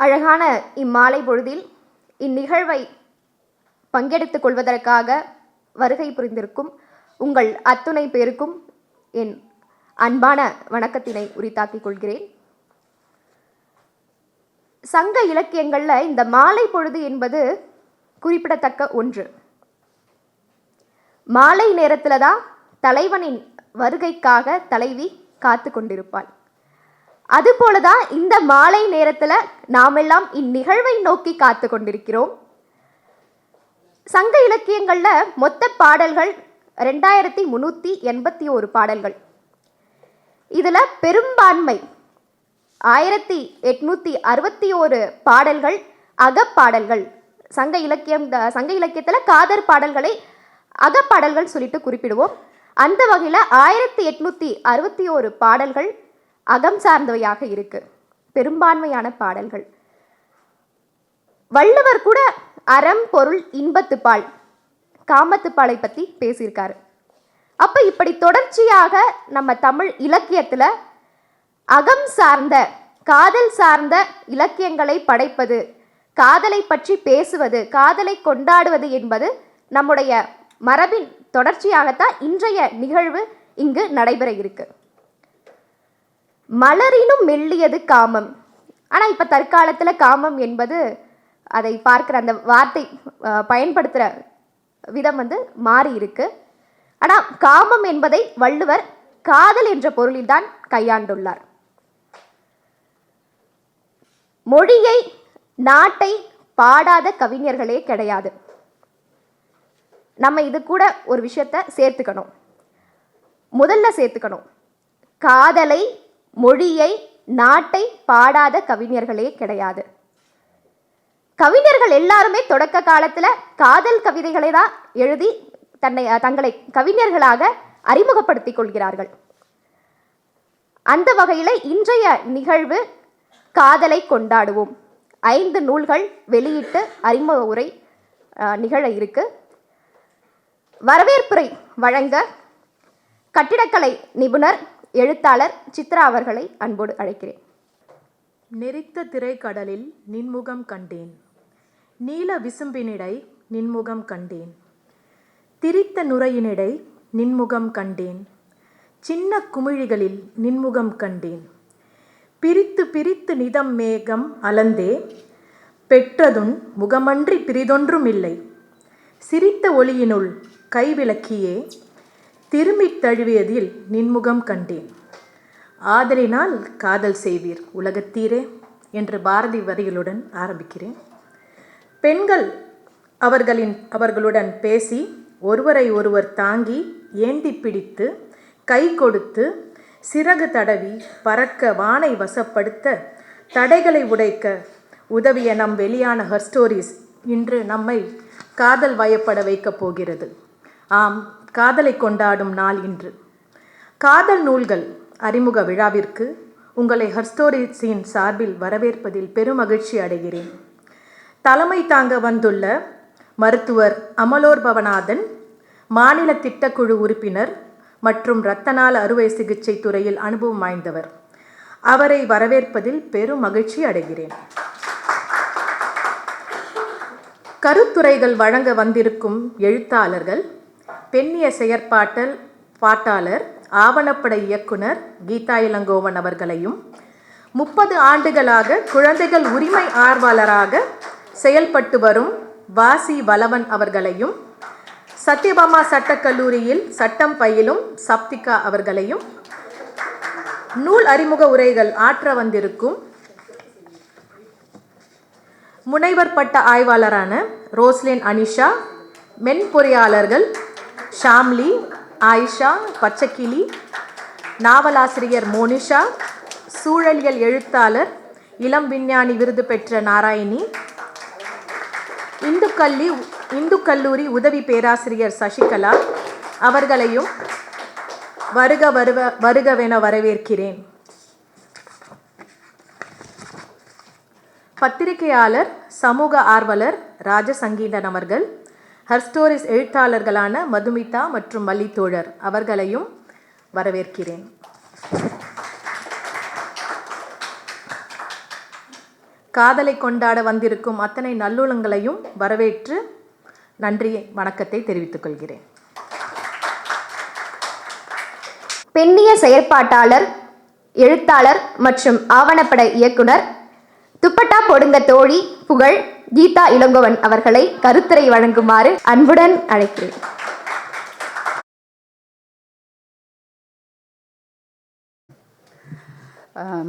அழகான இம்மாலை பொழுதில் இந்நிகழ்வை பங்கெடுத்துக் கொள்வதற்காக வருகை புரிந்திருக்கும் உங்கள் அத்துணை பேருக்கும் என் அன்பான வணக்கத்தினை உரித்தாக்கிக் கொள்கிறேன். சங்க இலக்கியங்களில் இந்த மாலை பொழுது என்பது குறிப்பிடத்தக்க ஒன்று. மாலை நேரத்தில் தான் தலைவனின் வருகைக்காக தலைவி காத்து கொண்டிருப்பாள். அதுபோல தான் இந்த மாலை நேரத்தில் நாமெல்லாம் இந்நிகழ்வை நோக்கி காத்து கொண்டிருக்கிறோம். சங்க இலக்கியங்களில் மொத்த பாடல்கள் ரெண்டாயிரத்தி முந்நூற்றி எண்பத்தி ஒரு பாடல்கள். இதில் பெரும்பான்மை ஆயிரத்தி எட்நூற்றி அறுபத்தி ஒரு பாடல்கள் அகப்பாடல்கள். சங்க இலக்கியம் சங்க இலக்கியத்தில் காதர் பாடல்களை அகப்பாடல்கள் சொல்லிட்டு குறிப்பிடுவோம். அந்த வகையில் ஆயிரத்தி எட்நூற்றி அறுபத்தி ஒரு பாடல்கள் அகம் சார்ந்தவையாக இருக்கு. பெரும்பான்மையான பாடல்கள். வள்ளுவர் கூட அறம் பொருள் இன்பத்துப்பால் காமத்துப்பாலை பற்றி பேசியிருக்காரு. அப்போ இப்படி தொடர்ச்சியாக நம்ம தமிழ் இலக்கியத்தில் அகம் சார்ந்த காதல் சார்ந்த இலக்கியங்களை படைப்பது காதலை பற்றி பேசுவது காதலை கொண்டாடுவது என்பது நம்முடைய மரபின் தொடர்ச்சியாகத்தான் இன்றைய நிகழ்வு இங்கு நடைபெற இருக்கு. மலரினும் மெல்லியது காமம். ஆனால் இப்போ தற்காலத்தில் காமம் என்பது அதை பார்க்குற அந்த வார்த்தை பயன்படுத்துகிற விதம் வந்து மாறி இருக்கு. ஆனால் காமம் என்பதை வள்ளுவர் காதல் என்ற பொருளில்தான் கையாண்டுள்ளார். மொழியை நாட்டை பாடாத கவிஞர்களே கிடையாது. நம்ம இது கூட ஒரு விஷயத்த சேர்த்துக்கணும். முதல்ல சேர்த்துக்கணும். காதலை மொழியை நாட்டை பாடாத கவிஞர்களே கிடையாது. கவிஞர்கள் எல்லாருமே தொடக்க காலத்தில் காதல் கவிதைகளை தான் எழுதி தன்னை தங்களை கவிஞர்களாக அறிமுகப்படுத்திக் கொள்கிறார்கள். அந்த வகையில் இன்றைய நிகழ்வு காதலை கொண்டாடுவோம். ஐந்து நூல்கள் வெளியிட்டு அறிமுக உரை நிகழ இருக்கு. வரவேற்புரை வழங்க கட்டிடக்கலை நிபுணர் எழுத்தாளர் சித்ரா அவர்களை அன்போடு அழைக்கிறேன். நெறித்த திரைக்கடலில் நின்முகம் கண்டேன். நீல விசும்பினிடை நின்முகம் கண்டேன். திரித்த நுரையினிடை நின்முகம் கண்டேன். சின்ன குமிழிகளில் நின்முகம் கண்டேன். பிரித்து பிரித்து நிதம் மேகம் அலந்தே பெற்றதுன் முகமன்றி பிரிதொன்றுமில்லை சிரித்த ஒளியினுள் கைவிளக்கியே திரும்பித் தழுவியதில் நின்முகம் கண்டேன். ஆதலினால் காதல் செய்வீர் உலகத்தீரே என்று பாரதி வரிகளுடன் ஆரம்பிக்கிறேன். பெண்கள் அவர்களின் அவர்களுடன் பேசி ஒருவரை ஒருவர் தாங்கி ஏந்தி பிடித்து கை கொடுத்து சிறகு தடவி பறக்க வானை வசப்படுத்த தடைகளை உடைக்க உதவிய நம் வெளியான ஹர் ஸ்டோரிஸ் இன்று நம்மை காதல் வயப்பட வைக்கப் போகிறது. ஆம் காதலை கொண்டாடும் நாள் இன்று. காதல் நூல்கள் அறிமுக விழாவிற்கு உங்களை ஹர்ஸ்டோரிஸின் சார்பில் வரவேற்பதில் பெருமகிழ்ச்சி அடைகிறேன். தலைமை தாங்க வந்துள்ள மருத்துவர் அமலோர் பவநாதன் மாநில திட்டக்குழு உறுப்பினர் மற்றும் இரத்தநாள் அறுவை சிகிச்சை துறையில் அனுபவம் வாய்ந்தவர். அவரை வரவேற்பதில் பெரும் மகிழ்ச்சி அடைகிறேன். கருத்துரைகள் வழங்க வந்திருக்கும் எழுத்தாளர்கள் பெண்ணிய செயற்பாட்டல் பாட்டாளர் ஆவணப்பட இயக்குனர் கீதா இளங்கோவன் அவர்களையும் முப்பது ஆண்டுகளாக குழந்தைகள் உரிமை ஆர்வலராக செயல்பட்டு வரும் வாசி வலவன் அவர்களையும் சத்யபாமா சட்டக்கல்லூரியில் சட்டம் பயிலும் சப்திகா அவர்களையும் நூல் அறிமுக உரைகள் ஆற்ற வந்திருக்கும் முனைவர் பட்ட ஆய்வாளரான ரோஸ்லின் அனிஷா மென்பொறியாளர்கள் ஷாம்லி ஆயிஷா பச்சைக்கிளி நாவலாசிரியர் மோனிஷா சூழலியல் எழுத்தாளர் இளம் விஞ்ஞானி விருது பெற்ற நாராயணி இந்து கல்லி இந்து கல்லூரி உதவி பேராசிரியர் சசிகலா அவர்களையும் வருக வருவ வருகவென வரவேற்கிறேன். பத்திரிகையாளர் சமூக ஆர்வலர் ராஜசங்கீதன் அவர்கள் ஹர்ஸ்டோரிஸ் எழுத்தாளர்களான மதுமிதா மற்றும் மல்லித்தோழர் அவர்களையும் வரவேற்கிறேன். காதலை கொண்டாட வந்திருக்கும் அத்தனை நல்லுளங்களையும் வரவேற்று நன்றி வணக்கத்தை தெரிவித்துக் கொள்கிறேன். பெண்ணிய செயற்பாட்டாளர் எழுத்தாளர் மற்றும் ஆவணப்பட இயக்குனர் துப்பட்டா பொடுங்க தோழி புகழ் கீதா இளங்கோவன் அவர்களை கருத்துரை வழங்குமாறு அன்புடன் அழைக்கிறேன்.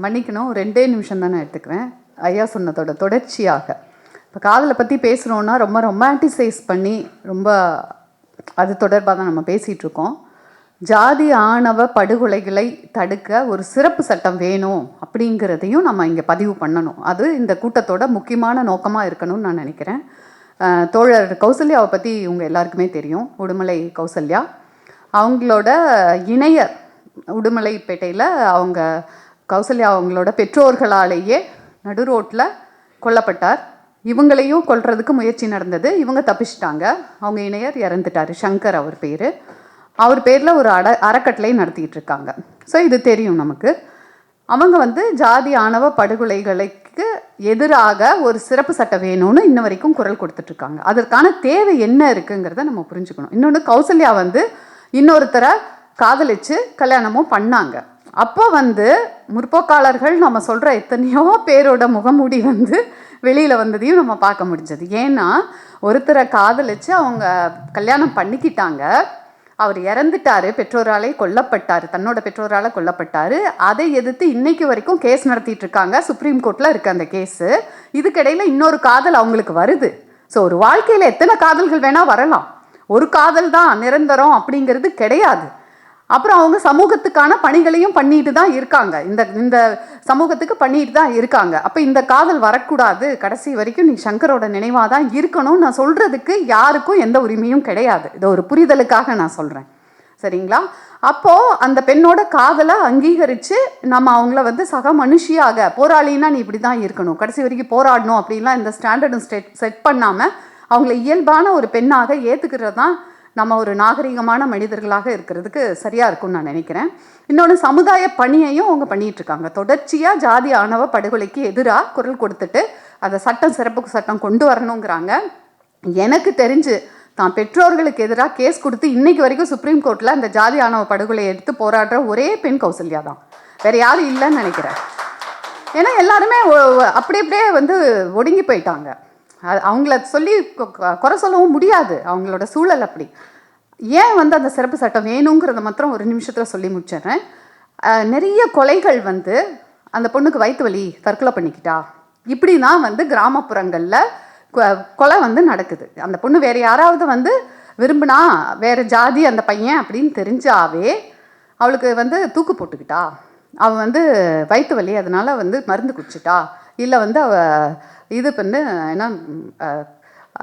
மன்னிக்கணும் ரெண்டே நிமிஷம் தான் நான் எடுத்துக்கிறேன். ஐயா சொன்னதோட தொடர்ச்சியாக. இப்போ காதலை பற்றி பேசுகிறோன்னா ரொம்ப ரொமான்டிசைஸ் பண்ணி ரொம்ப அது தொடர்பாக தான் நம்ம பேசிகிட்ருக்கோம் ஜாதி ஆணவ படுகொலைகளை தடுக்க ஒரு சிறப்பு சட்டம் வேணும் அப்படிங்கிறதையும் நம்ம இங்கே பதிவு பண்ணணும். அது இந்த கூட்டத்தோட முக்கியமான நோக்கமாக இருக்கணும்னு நான் நினைக்கிறேன். தோழர் கௌசல்யாவை பற்றி இவங்க எல்லாருக்குமே தெரியும். உடுமலை கௌசல்யா. அவங்களோட இணையர் உடுமலைப்பேட்டையில் அவங்க கௌசல்யா அவங்களோட பெற்றோர்களாலேயே நடு ரோட்டில் கொல்லப்பட்டார். இவங்களையும் கொல்றதுக்கு முயற்சி நடந்தது. இவங்க தப்பிச்சிட்டாங்க. அவங்க இணையர் இறந்துட்டார். சங்கர் அவர் பேர். அவர் பேரில் ஒரு அட அறக்கட்டளை நடத்திக்கிட்டு இருக்காங்க ஸோ இது தெரியும் நமக்கு. அவங்க வந்து ஜாதி ஆணவ படுகொலைகளுக்கு எதிராக ஒரு சிறப்பு சட்டம் வேணும்னு இன்ன வரைக்கும் குரல் கொடுத்துட்ருக்காங்க அதற்கான தேவை என்ன இருக்குங்கிறத நம்ம புரிஞ்சுக்கணும். இன்னொன்று கௌசல்யா வந்து இன்னொருத்தரை காதலிச்சு கல்யாணமும் பண்ணாங்க. அப்போ வந்து முற்போக்காளர்கள் நம்ம சொல்கிற எத்தனையோ பேரோட முகமூடி வந்து வெளியில் வந்ததையும் நம்ம பார்க்க முடிஞ்சது. ஏன்னா ஒருத்தரை காதலிச்சு அவங்க கல்யாணம் பண்ணிக்கிட்டாங்க. அவர் இறந்துட்டாரு பெற்றோராலே கொல்லப்பட்டார் தன்னோட பெற்றோரால் கொல்லப்பட்டார். அதை எதிர்த்து இன்னைக்கு வரைக்கும் கேஸ் நடத்திட்டு இருக்காங்க. சுப்ரீம் கோர்ட்டில் இருக்குது அந்த கேஸு இதுக்கிடையில் இன்னொரு காதல் அவங்களுக்கு வருது. ஸோ ஒரு வாழ்க்கையில் எத்தனை காதல்கள் வேணால் வரலாம். ஒரு காதல் தான் நிரந்தரம் அப்படிங்கிறது கிடையாது. அப்புறம் அவங்க சமூகத்துக்கான பணிகளையும் பண்ணிட்டு தான் இருக்காங்க. இந்த இந்த சமூகத்துக்கு பண்ணிட்டு தான் இருக்காங்க. அப்போ இந்த காதல் வரக்கூடாது. கடைசி வரைக்கும் நீ சங்கரோட நினைவாக தான் இருக்கணும். நான் சொல்கிறதுக்கு யாருக்கும் எந்த உரிமையும் கிடையாது. இதை ஒரு புரிதலுக்காக நான் சொல்கிறேன் சரிங்களா? அப்போது அந்த பெண்ணோட காதலை அங்கீகரித்து நம்ம அவங்கள வந்து சக மனுஷியாக போராளின்னா நீ இப்படி தான் இருக்கணும். கடைசி வரைக்கும் போராடணும் அப்படின்லாம் இந்த ஸ்டாண்டர்டும் செட் செட் பண்ணாமல் அவங்கள இயல்பான ஒரு பெண்ணாக ஏற்றுக்கிறது தான் நம்ம ஒரு நாகரிகமான மனிதர்களாக இருக்கிறதுக்கு சரியாக இருக்கும்னு நான் நினைக்கிறேன். இன்னொன்று சமுதாய பணியையும் அவங்க பண்ணிகிட்ருக்காங்க இருக்காங்க. தொடர்ச்சியாக ஜாதி ஆணவ படுகொலைக்கு எதிராக குரல் கொடுத்துட்டு அதை சட்டம் சிறப்பு சட்டம் கொண்டு வரணுங்கிறாங்க. எனக்கு தெரிஞ்சு தான் பெற்றோர்களுக்கு எதிராக கேஸ் கொடுத்து இன்றைக்கி வரைக்கும் சுப்ரீம் கோர்ட்டில் அந்த ஜாதி ஆணவ படுகொலை எடுத்து போராடுற ஒரே பெண் கௌசல்யா தான். வேறு யாரும் இல்லைன்னு நினைக்கிறேன். ஏன்னா எல்லாருமே அப்படி அப்படியே வந்து ஒடுங்கி போயிட்டாங்க. அவங்கள சொல்லி கொ- குறை சொல்லவும் முடியாது. அவங்களோட சூழல் அப்படி. ஏன் வந்து அந்த சிறப்பு சட்டம் வேணுங்கிறத மாத்திரம் ஒரு நிமிஷத்தில் சொல்லி முடிச்சிடுறேன். நிறைய கொலைகள் வந்து அந்த பொண்ணுக்கு வயிற்று வலி தற்கொலை பண்ணிக்கிட்டா. இப்படி தான் வந்து கிராமப்புறங்களில் கொ- கொலை வந்து நடக்குது. அந்த பொண்ணு வேறு யாராவது வந்து விரும்பினா வேறு ஜாதி அந்த பையன் அப்படின்னு தெரிஞ்சாவே அவளுக்கு வந்து தூக்கு போட்டுக்கிட்டா. அவள் வந்து வயிற்று வலி அதனால் வந்து மருந்து குடிச்சிட்டா. இல்லை வந்து அவள் இது பண்ணு என்ன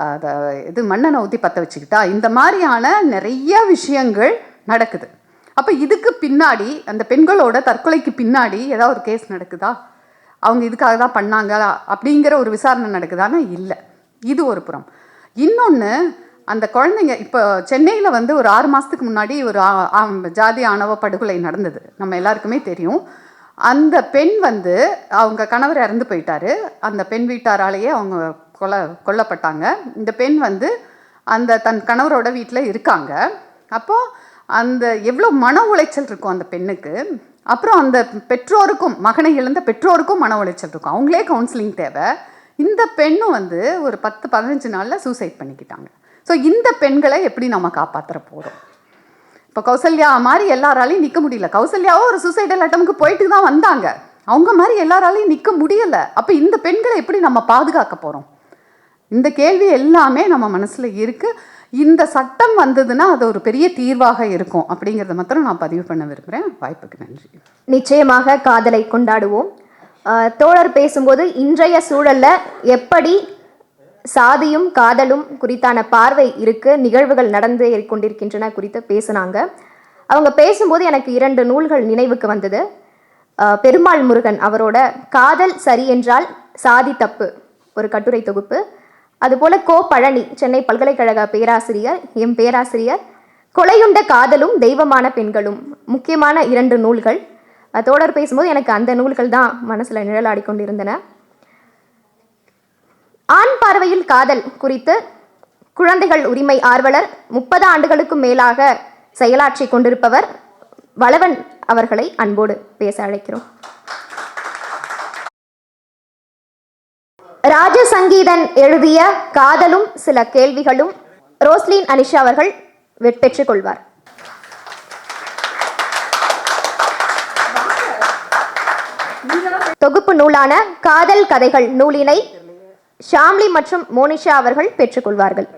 அதை இது மண்ணெண்ணை ஊற்றி பற்ற வச்சுக்கிட்டா இந்த மாதிரியான நிறைய விஷயங்கள் நடக்குது. அப்போ இதுக்கு பின்னாடி அந்த பெண்களோட தற்கொலைக்கு பின்னாடி ஏதாவது ஒரு கேஸ் நடக்குதா? அவங்க இதுக்காக தான் பண்ணாங்களா அப்படிங்கிற ஒரு விசாரணை நடக்குதானா இல்லை. இது ஒரு புறம். இன்னொன்று அந்த குழந்தைங்க இப்போ சென்னையில் வந்து ஒரு ஆறு மாதத்துக்கு முன்னாடி ஒரு ஜாதி ஆணவ படுகொலை நடந்தது. நம்ம எல்லாருக்குமே தெரியும். அந்த பெண் வந்து அவங்க கணவர் இறந்து போயிட்டாரு. அந்த பெண் வீட்டாராலேயே அவங்க கொலை கொல்லப்பட்டாங்க. இந்த பெண் வந்து அந்த தன் கணவரோட வீட்டில் இருக்காங்க. அப்போது அந்த எவ்வளோ மன உளைச்சல் இருக்கும் அந்த பெண்ணுக்கு. அப்புறம் அந்த பெற்றோருக்கும் மகனை இழந்த பெற்றோருக்கும் மன உளைச்சல் இருக்கும். அவங்களே கவுன்சிலிங் தேவை. இந்த பெண்ணும் வந்து ஒரு பத்து பதினஞ்சு நாளில் சூசைட் பண்ணிக்கிட்டாங்க. ஸோ இந்த பெண்களை எப்படி நம்ம காப்பாற்றுற போகிறோம் இப்போ கௌசல்யா மாதிரி எல்லாராலையும் நிற்க முடியல. கௌசல்யாவும் ஒரு சூசைடல் அட்டமுக்கு போயிட்டு தான் வந்தாங்க. அவங்க மாதிரி எல்லாராலையும் நிற்க முடியல. அப்போ இந்த பெண்களை எப்படி நம்ம பாதுகாக்க போகிறோம் இந்த கேள்வி எல்லாமே நம்ம மனசில் இருக்குது இந்த சட்டம் வந்ததுன்னா அது ஒரு பெரிய தீர்வாக இருக்கும் அப்படிங்கிறத மாத்திரம் நான் பதிவு பண்ண விரும்புகிறேன் வாய்ப்புக்கு நன்றி. நிச்சயமாக காதலை கொண்டாடுவோம். தோழர் பேசும்போது இன்றைய சூழலில் எப்படி சாதியும் காதலும் குறித்தான பார்வை இருக்கு நிகழ்வுகள் நடந்து கொண்டிருக்கின்றன குறித்து பேசினாங்க. அவங்க பேசும்போது எனக்கு இரண்டு நூல்கள் நினைவுக்கு வந்தது. பெருமாள் முருகன் அவரோட காதல் சரி என்றால் சாதி தப்பு ஒரு கட்டுரை தொகுப்பு. அதுபோல கோ பழனி சென்னை பல்கலைக்கழக பேராசிரியர் எம் பேராசிரியர் கொலையுண்ட காதலும் தெய்வமான பெண்களும் முக்கியமான இரண்டு நூல்கள். தோழர் பேசும்போது எனக்கு அந்த நூல்கள் தான் மனசில் நிழலாடி கொண்டிருந்தன. ஆண் பார்வையில் காதல் குறித்து குழந்தைகள் உரிமை ஆர்வலர் முப்பது ஆண்டுகளுக்கும் மேலாக செயலாற்றி கொண்டிருப்பவர் வளவன் அவர்களை அன்போடு பேச அழைக்கிறோம். ராஜசங்கீதன் எழுதிய காதலும் சில கேள்விகளும் ரோஸ்லின் அனிஷா அவர்கள் வெ- பெற்றுக் கொள்வார். தொகுப்பு நூலான காதல் கதைகள் நூலினை ஷாம்லி மற்றும் மோனிஷா அவர்கள் பெற்றுக்கொள்வார்கள்.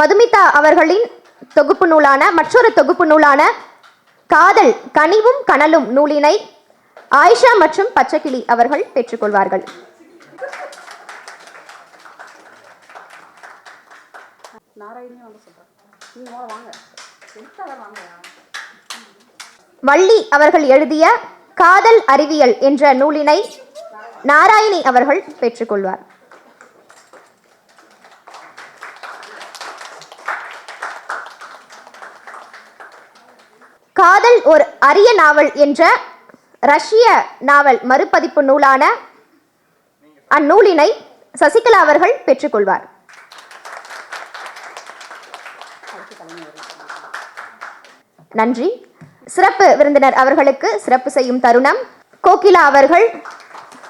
மதுமிதா அவர்களின் தொகுப்பு நூலான மற்றொரு தொகுப்பு நூலான காதல் கனிவும் கனலும் நூலினை ஆயிஷா மற்றும் பச்சைக்கிளி அவர்கள் பெற்றுக்கொள்வார்கள். வள்ளி அவர்கள் எழுதிய காதல் அறிவியல் என்ற நூலினை நாராயணி அவர்கள் பெற்றுக்கொள்வார். காதல் ஒரு அரிய நாவல் என்ற ரஷ்ய நாவல் மறுபதிப்பு நூலான அந்நூலினை சசிகலா அவர்கள் பெற்றுக்கொள்வார். நன்றி. சிறப்பு விருந்தினர் அவர்களுக்கு சிறப்பு செய்யும் தருணம். கோகிலா அவர்கள்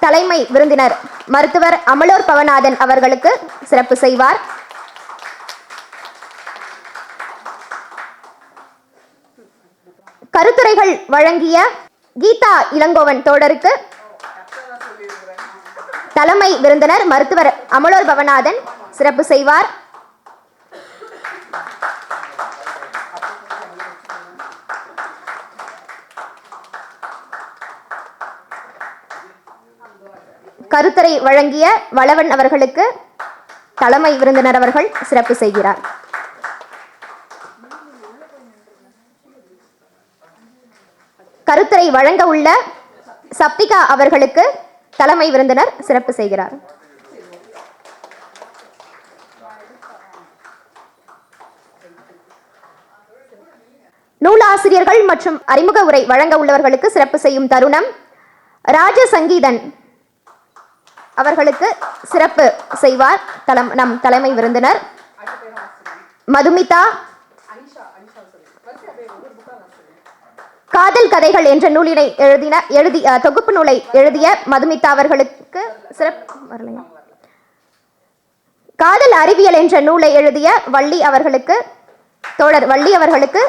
தலைமை விருந்தினர் மருத்துவர் அமலோர் பவநாதன் அவர்களுக்கு சிறப்பு செய்வார். கருத்துரைகள் வழங்கிய கீதா இளங்கோவன் தோடருக்கு தலைமை விருந்தினர் மருத்துவர் அமலோர் பவநாதன் சிறப்பு செய்வார். கருத்தரை வழங்கிய வளவன் அவர்களுக்கு தலைமை விருந்தினர் அவர்கள் சிறப்பு செய்கிறார். கருத்தரை வழங்க உள்ள சப்திகா அவர்களுக்கு தலைமை விருந்தினர் சிறப்பு செய்கிறார். நூலாசிரியர்கள் மற்றும் அறிமுக உரை வழங்க உள்ளவர்களுக்கு சிறப்பு செய்யும் தருணம் ராஜ சங்கீதன் அவர்களுக்கு சிறப்பு செய்வார் தலம் நம் தலைமை விருந்தினர். மதுமிதா. காதல் கதைகள் என்ற நூலினை எழுதின எழுதி தொகுப்பு நூலை எழுதிய மதுமிதா அவர்களுக்கு சிறப்பு வரலையா? காதல் அறிவியல் என்ற நூலை எழுதிய வள்ளி அவர்களுக்கு தோழர் வள்ளி அவர்களுக்கு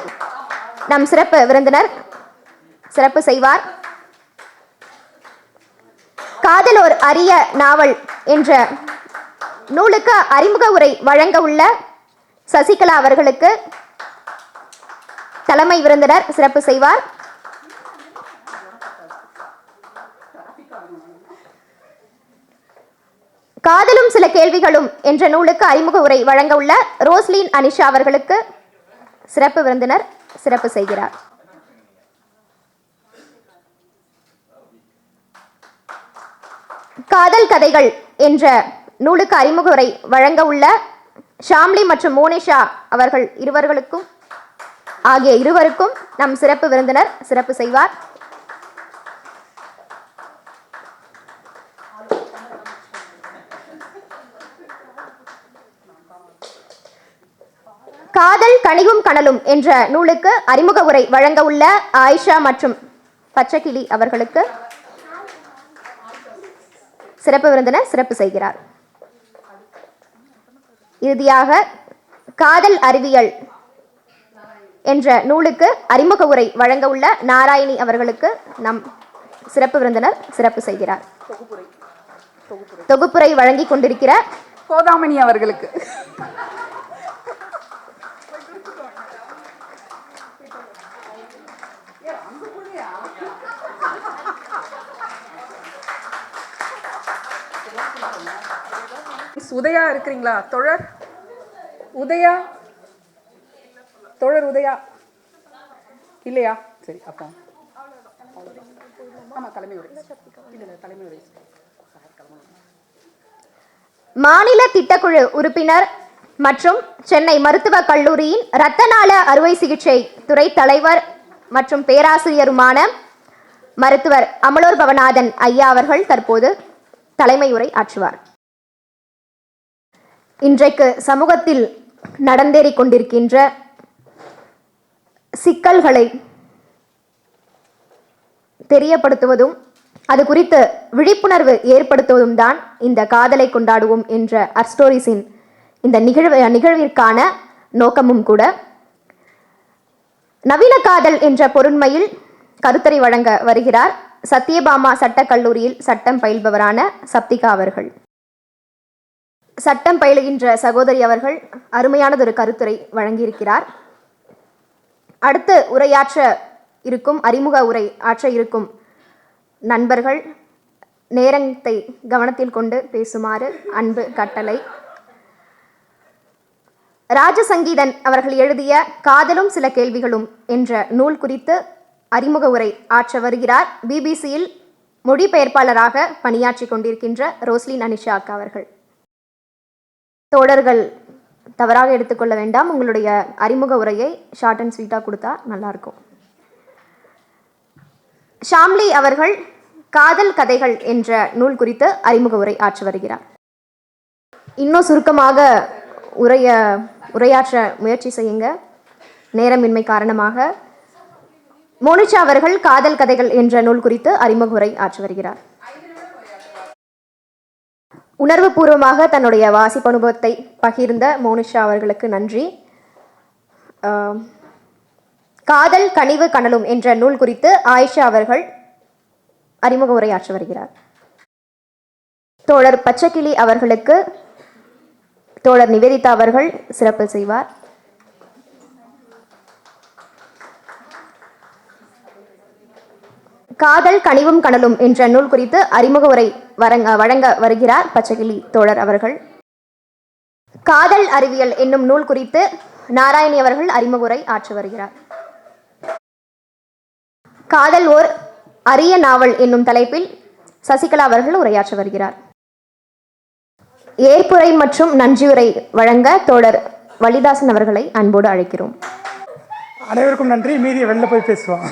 நம் சிறப்பு விருந்தினர் சிறப்பு செய்வார். காதல் ஒரு அரிய நாவல் என்ற நூலுக்கு அறிமுக உரை வழங்க உள்ள சசிகலா அவர்களுக்கு தலைமை விருந்தினர் சிறப்பு செய்வார். காதலும் சில கேள்விகளும் என்ற நூலுக்கு அறிமுக உரை வழங்க உள்ள ரோஸ்லின் அனிஷா அவர்களுக்கு சிறப்பு விருந்தினர் சிறப்பு செய்கிறார். காதல் கதைகள் என்ற நூலுக்கு அறிமுக உரை வழங்க உள்ள ஷாம்லி மற்றும் மோனிஷா அவர்கள் இருவர்களுக்கும் ஆகிய இருவருக்கும் நம் சிறப்பு விருந்தினர் சிறப்பு செய்வார். காதல் கனிவும் கனலும் என்ற நூலுக்கு அறிமுக உரை வழங்க உள்ள ஆயிஷா மற்றும் பச்சைக்கிளி அவர்களுக்கு சிறப்பு விருந்தினர் சிறப்பு செய்கிறார். இறுதியாக காதல் அறிவியல் என்ற நூலுக்கு அறிமுக உரை வழங்க உள்ள நாராயணி அவர்களுக்கு நம் சிறப்பு விருந்தினர் சிறப்பு செய்கிறார். தொகுப்புரை. வழங்கிக் கொண்டிருக்கிற கோதாமணி அவர்களுக்கு. உதயா இருக்கிறீங்களா? தொழர் உதயா. தொழர் உதயா. இல்லையா? சரி அப்போ. ஆமாம் தலைமை இல்லை தலைமை மாநில திட்டக்குழு உறுப்பினர் மற்றும் சென்னை மருத்துவக் கல்லூரியின் இரத்தநாள அறுவை சிகிச்சை துறை தலைவர் மற்றும் பேராசிரியருமான மருத்துவர் அமலோர் பவநாதன் ஐயா அவர்கள் தற்போது தலைமை உரை ஆற்றுவார். இன்றைக்கு சமூகத்தில் நடந்தேறிக் கொண்டிருக்கின்ற சிக்கல்களை தெரியப்படுத்துவதும் அது குறித்து விழிப்புணர்வு ஏற்படுத்துவதும் தான் இந்த காதலை கொண்டாடுவோம் என்ற அர்ஸ்டோரிஸின் இந்த நிகழ்வு நிகழ்விற்கான நோக்கமும் கூட. நவீன காதல் என்ற பொருண்மையில் கருத்தரை வழங்க வருகிறார் சத்யபாமா சட்டக் கல்லூரியில் சட்டம் பயில்பவரான சப்திகா அவர்கள். சட்டம் பயிலுகின்ற சகோதரி அவர்கள் அருமையானதொரு கருத்துரை வழங்கியிருக்கிறார். அடுத்து உரையாற்ற இருக்கும் அறிமுக உரை ஆற்ற இருக்கும் நண்பர்கள் நேரத்தை கவனத்தில் கொண்டு பேசுமாறு அன்பு கட்டளை. ராஜசங்கீதன் அவர்கள் எழுதிய காதலும் சில கேள்விகளும் என்ற நூல் குறித்து அறிமுக உரை ஆற்ற வருகிறார். பிபிசியில் மொழிபெயர்ப்பாளராக பணியாற்றி கொண்டிருக்கின்ற ரோஸ்லின் அனிஷாக் அவர்கள். தோழர்கள் தவறாக எடுத்துக்கொள்ள வேண்டாம். உங்களுடைய அறிமுக உரையை ஷார்ட் அண்ட் ஸ்வீட்டாக கொடுத்தா நல்லாயிருக்கும். ஷாம்லி அவர்கள் காதல் கதைகள் என்ற நூல் குறித்து அறிமுக உரை ஆற்றி வருகிறார். இன்னும் சுருக்கமாக உரைய உரையாற்ற முயற்சி செய்யுங்க. நேரமின்மை காரணமாக மோனிஷா அவர்கள் காதல் கதைகள் என்ற நூல் குறித்து அறிமுக உரை ஆற்றி வருகிறார். உணர்வுபூர்வமாக தன்னுடைய வாசிப்பு அனுபவத்தை பகிர்ந்த மோனிஷா அவர்களுக்கு நன்றி. காதல் கனிவு கனலும் என்ற நூல் குறித்து ஆயிஷா அவர்கள் அறிமுக உரையாற்றி வருகிறார். தோழர் பச்சைக்கிளி அவர்களுக்கு தோழர் நிவேதிதா அவர்கள் சிறப்பு செய்வார். காதல் கனிவும் கனலும் என்ற நூல் குறித்து அறிமுக உரை வரங்க வழங்க வருகிறார் பச்சகிளி தோழர் அவர்கள். காதல் அறிவியல் என்னும் நூல் குறித்து நாராயணி அவர்கள் அறிமுக உரை ஆற்றி வருகிறார். காதல் ஓர் அரிய நாவல் என்னும் தலைப்பில் சசிகலா அவர்கள் உரையாற்றி வருகிறார். ஏற்புரை மற்றும் நன்றியுரை வழங்க தோழர் வலிதாசன் அவர்களை அன்போடு அழைக்கிறோம். அனைவருக்கும் நன்றி. மீதி வெளில போய் பேசுவோம்.